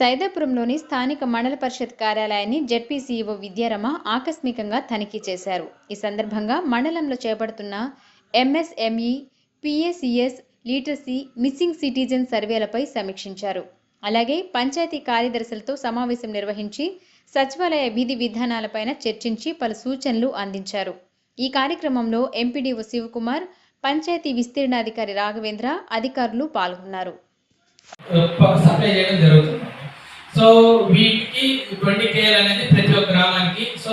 సైదాపురంలోని స్థానిక మండల పరిషత్ కార్యాలయాన్ని జడ్పీసీఈఓ విద్యారమ ఆకస్మికంగా తనిఖీ చేశారు. ఈ సందర్భంగా మండలంలో చేపడుతున్న MSME PSES literacy missing citizen సర్వేలపై సమీక్షించారు. అలాగే పంచాయతీ కార్యదర్శులతో సమావేశం నిర్వహించి సచివాలయ విధి విధానాలపైన చర్చించి పలు సూచనలు అందించారు. ఈ కార్యక్రమంలో ఎంపీడీఓ శివకుమార్ పంచాయతీ విస్తీర్ణాధికారి రాఘవేంద్ర అధికారులు పాల్గొన్నారు. సప్లై చేయడం జరుగుతుంది. సో వీటికి ట్వంటీ కేర్ అనేది ప్రతి ఒక్క గ్రామానికి. సో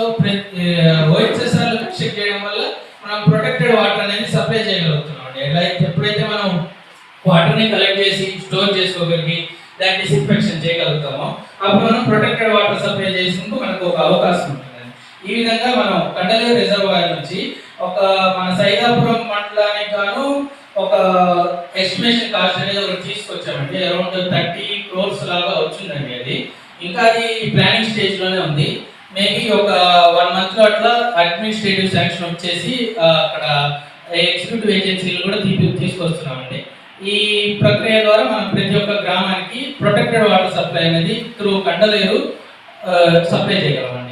ఓహెచ్ఎస్ఆర్ చెక్ చేయడం వల్ల మనం ప్రొటెక్టెడ్ వాటర్ అనేది సప్లై చేయగలుగుతున్నాం అండి ఎలా అయితే ఎప్పుడైతే మనం వాటర్ని కలెక్ట్ చేసి స్టోర్ చేసుకోగలిగి దాన్ని డిస్ఇన్ఫెక్షన్ చేయగలుగుతామో అప్పుడు మనం ప్రొటెక్టెడ్ వాటర్ సప్లై చేసుకుంటూ మనకు ఒక అవకాశం ఉంటుందండి. ఈ విధంగా మనం కండలూరు రిజర్వాయర్ నుంచి ఒక మన సైదాపురం మండలానికి గాను ఒక ఎస్టిమేషన్ కాస్ట్ అనేది ఒకటి తీసుకొచ్చామండి. అరౌండ్ థర్టీ క్రోర్స్ లాగా వచ్చిందండి అది. ఇంకా అది ప్లానింగ్ స్టేజ్లోనే ఉంది. మేబీ ఒక వన్ మంత్లో అట్లా అడ్మినిస్ట్రేటివ్ శాంక్షన్ వచ్చేసి అక్కడ ఎగ్జిక్యూటివ్ ఏజెన్సీలు కూడా తీపి తీసుకొస్తున్నామండి. ఈ ప్రక్రియ ద్వారా మనం ప్రతి ఒక్క గ్రామానికి ప్రొటెక్టెడ్ వాటర్ సప్లై అనేది త్రూ కండలేరు సప్లై చేయగలమండి.